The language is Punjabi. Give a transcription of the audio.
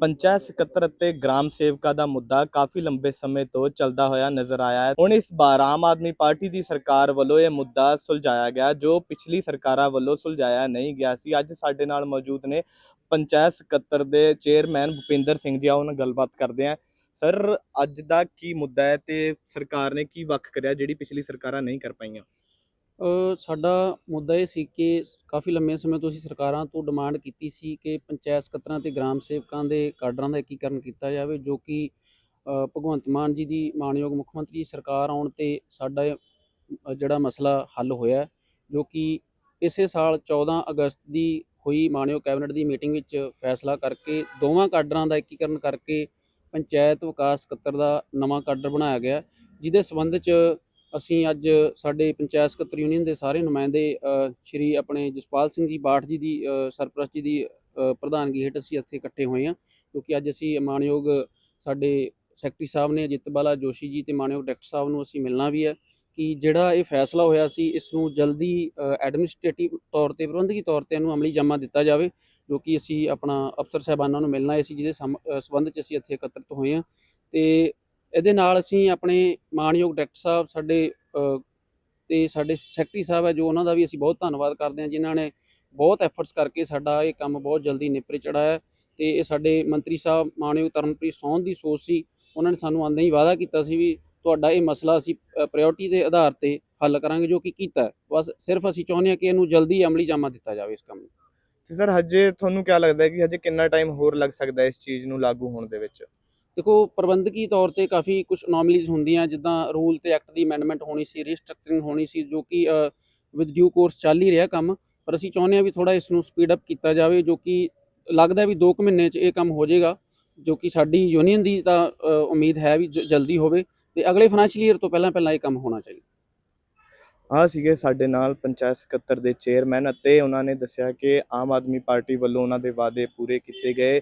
ਪੰਚਾਇਤ ਸਕੱਤਰ ਅਤੇ ਗ੍ਰਾਮ ਸੇਵਕਾ ਦਾ ਮੁੱਦਾ ਕਾਫੀ ਲੰਬੇ ਸਮੇਂ ਤੋਂ ਚੱਲਦਾ ਹੋਇਆ ਨਜ਼ਰ ਆਇਆ ਹੈ। ਹੁਣ ਇਸ ਵਾਰ ਆਮ ਆਦਮੀ ਪਾਰਟੀ ਦੀ ਸਰਕਾਰ ਵੱਲੋਂ ਇਹ ਮੁੱਦਾ ਸੁਲਝਾਇਆ ਗਿਆ, ਜੋ ਪਿਛਲੀ ਸਰਕਾਰਾਂ ਵੱਲੋਂ ਸੁਲਝਾਇਆ ਨਹੀਂ ਗਿਆ ਸੀ। ਅੱਜ ਸਾਡੇ ਨਾਲ ਮੌਜੂਦ ਨੇ ਪੰਚਾਇਤ ਸਕੱਤਰ ਦੇ ਚੇਅਰਮੈਨ ਭੁਪਿੰਦਰ ਸਿੰਘ ਜੀ, ਆਓ ਨਾਲ ਗੱਲਬਾਤ ਕਰਦੇ ਹਾਂ। ਸਰ, ਅੱਜ ਦਾ ਕੀ ਮੁੱਦਾ ਹੈ ਤੇ ਸਰਕਾਰ ਨੇ ਕੀ ਵੱਖ ਕਰਿਆ ਜਿਹੜੀ ਪਿਛਲੀ ਸਰਕਾਰਾਂ ਨਹੀਂ ਕਰ ਪਾਈਆਂ? ਸਾਡਾ ਮੁੱਦਾ ਇਹ ਸੀ ਕਿ ਕਾਫੀ ਲੰਮੇ ਸਮੇਂ ਤੋਂ ਅਸੀਂ ਸਰਕਾਰਾਂ ਤੋਂ ਡਿਮਾਂਡ ਕੀਤੀ ਸੀ ਕਿ ਪੰਚਾਇਤ ਸਕੱਤਰਾਂ ਤੇ ਗ੍ਰਾਮ ਸੇਵਕਾਂ ਦੇ ਕਾਡਰਾਂ ਦਾ ਏਕੀਕਰਨ ਕੀਤਾ ਜਾਵੇ ਜੋ ਕਿ ਭਗਵੰਤ ਮਾਨ ਜੀ ਦੀ ਮਾਨਯੋਗ ਮੁੱਖ ਮੰਤਰੀ ਸਰਕਾਰ ਆਉਣ ਤੇ ਸਾਡਾ ਇਹ, ਜਿਹੜਾ ਮਸਲਾ ਹੱਲ ਹੋਇਆ ਜੋ ਕਿ ਇਸੇ ਸਾਲ 14 ਅਗਸਤ ਦੀ ਹੋਈ ਮਾਨਯੋਗ ਕੈਬਨਿਟ ਦੀ ਮੀਟਿੰਗ ਵਿੱਚ ਫੈਸਲਾ ਕਰਕੇ ਦੋਵਾਂ ਕਾਡਰਾਂ ਦਾ ਏਕੀਕਰਨ ਕਰਕੇ ਪੰਚਾਇਤ ਵਿਕਾਸ ਸਕੱਤਰ ਦਾ ਨਵਾਂ ਕਾਡਰ ਬਣਾਇਆ ਗਿਆ ਜਿਹਦੇ ਸੰਬੰਧ 'ਚ ਅਸੀਂ ਅੱਜ ਸਾਡੇ ਪੰਚਾਇਤ ਸਕੱਤਰ ਯੂਨੀਅਨ ਦੇ ਸਾਰੇ ਨੁਮਾਇੰਦੇ ਸ਼੍ਰੀ ਆਪਣੇ ਜਸਪਾਲ ਸਿੰਘ ਜੀ ਬਾਠ ਜੀ ਦੀ ਸਰਪ੍ਰਸਤ ਜੀ ਦੀ ਪ੍ਰਧਾਨਗੀ ਹੇਠ ਅਸੀਂ ਇੱਥੇ ਇਕੱਠੇ ਹੋਏ ਹਾਂ, ਕਿਉਂਕਿ ਅੱਜ ਅਸੀਂ ਮਾਨਯੋਗ ਸਾਡੇ ਸੈਕਟਰੀ ਸਾਹਿਬ ਨੇ ਅਜਿਤ ਬਾਲਾ ਜੋਸ਼ੀ ਜੀ ਤੇ ਮਾਨਯੋਗ ਡਾਇਰੈਕਟਰ ਸਾਹਿਬ ਨੂੰ ਅਸੀਂ ਮਿਲਣਾ ਵੀ ਹੈ ਕਿ ਜਿਹੜਾ ਇਹ ਫੈਸਲਾ ਹੋਇਆ ਸੀ, ਇਸ ਨੂੰ ਜਲਦੀ ਐਡਮਿਨਿਸਟ੍ਰੇਟਿਵ ਤੌਰ ਤੇ, ਪ੍ਰਬੰਧਕੀ ਤੌਰ ਤੇ ਇਹਨੂੰ ਅਮਲੀ ਜਾਮਾ ਦਿੱਤਾ ਜਾਵੇ, ਜੋ ਕਿ ਅਸੀਂ ਆਪਣਾ ਅਫਸਰ ਸਾਹਿਬਾਨਾਂ ਨੂੰ ਮਿਲਣਾ ਹੈ ਸੀ ਜਿਹਦੇ ਸਮ- ਸੰਬੰਧ 'ਚ ਅਸੀਂ ਇੱਥੇ ਇਕੱਤਰਿਤ ਹੋਏ ਹਾਂ ਤੇ ਇਹਦੇ ਨਾਲ ਅਸੀਂ ਆਪਣੇ ਮਾਨਯੋਗ ਡਾਇਰੈਕਟਰ ਸਾਹਿਬ ਸਾਡੇ ਅ, ਤੇ ਸਾਡੇ ਸੈਕਟਰੀ ਸਾਹਿਬ ਹੈ ਜੋ ਉਹਨਾਂ ਦਾ ਵੀ ਅਸੀਂ ਬਹੁਤ ਧੰਨਵਾਦ ਕਰਦੇ ਹਾਂ ਜਿਨ੍ਹਾਂ ਨੇ ਬਹੁਤ ਐਫਰਟਸ ਕਰਕੇ ਸਾਡਾ ਇਹ ਕੰਮ ਬਹੁਤ ਜਲਦੀ ਨਿਪਰੇ ਚੜਾਇਆ ਤੇ ਇਹ ਸਾਡੇ ਮੰਤਰੀ ਸਾਹਿਬ ਮਾਨਯੋਗ ਤਰਨਪ੍ਰੀਤ ਸੌਂਦ ਦੀ ਸੋਚ ਸੀ ਉਹਨਾਂ ਨੇ ਸਾਨੂੰ ਆਉਂਦੇ ਹੀ ਵਾਅਦਾ ਕੀਤਾ ਸੀ ਵੀ ਤੁਹਾਡਾ ਇਹ ਮਸਲਾ ਅਸੀਂ ਪ੍ਰਾਇੋਰਟੀ ਦੇ ਆਧਾਰ ਤੇ ਹੱਲ ਕਰਾਂਗੇ ਜੋ ਕਿ ਕੀਤਾ ਬਸ ਸਿਰਫ ਅਸੀਂ ਚਾਹੁੰਦੇ ਹਾਂ ਕਿ ਇਹਨੂੰ ਜਲਦੀ ਅਮਲੀ ਜਾਮਾ ਦਿੱਤਾ ਜਾਵੇ ਇਸ ਕੰਮ ਨੂੰ। ਤੇ ਸਰ ਹਜੇ ਤੁਹਾਨੂੰ ਕੀ ਲੱਗਦਾ ਹੈ ਕਿ ਹਜੇ ਕਿੰਨਾ ਟਾਈਮ ਹੋਰ ਲੱਗ ਸਕਦਾ ਹੈ ਇਸ ਚੀਜ਼ ਨੂੰ ਲਾਗੂ ਹੋਣ ਦੇ ਵਿੱਚ? ਦੇਖੋ, ਪ੍ਰਬੰਧਕੀ ਤੌਰ ਤੇ ਕਾਫੀ ਕੁਝ ਅਨੋਮਲੀਜ਼ ਹੁੰਦੀਆਂ, ਜਿੱਦਾਂ ਰੂਲ ਤੇ ਐਕਟ ਦੀ ਅਮੈਂਡਮੈਂਟ ਹੋਣੀ ਸੀ ਰੀਸਟਰਕਚਰਿੰਗ ਹੋਣੀ ਸੀ, ਜੋ ਕਿ ਵਿਦ ਡਿਊ ਕੋਰਸ ਚੱਲ ਹੀ ਰਿਹਾ ਕੰਮ, ਪਰ ਅਸੀਂ ਚਾਹੁੰਦੇ ਹਾਂ ਵੀ ਥੋੜਾ ਇਸ ਨੂੰ ਸਪੀਡ ਅਪ ਕੀਤਾ ਜਾਵੇ, ਜੋ ਕਿ ਲੱਗਦਾ ਵੀ 2 ਕੁ ਮਹੀਨੇ 'ਚ ਇਹ ਕੰਮ ਹੋ ਜਾਏਗਾ, ਜੋ ਕਿ ਸਾਡੀ ਯੂਨੀਅਨ ਦੀ ਤਾਂ ਉਮੀਦ ਹੈ ਵੀ ਜਲਦੀ ਹੋਵੇ ਤੇ ਅਗਲੇ ਫਾਈਨੈਂਸ਼ੀਅਲ ਈਅਰ ਤੋਂ ਪਹਿਲਾਂ ਪਹਿਲਾਂ ਇਹ ਕੰਮ ਹੋਣਾ ਚਾਹੀਦਾ। ਆ ਸੀਗੇ ਸਾਡੇ ਨਾਲ ਪੰਚਾਇਤ ਸਕੱਤਰ ਦੇ ਚੇਅਰਮੈਨ ਅਤੇ ਉਹਨਾਂ ਨੇ ਦੱਸਿਆ ਕਿ ਆਮ ਆਦਮੀ ਪਾਰਟੀ ਵੱਲੋਂ ਉਹਨਾਂ ਦੇ ਵਾਅਦੇ ਪੂਰੇ ਕੀਤੇ ਗਏ।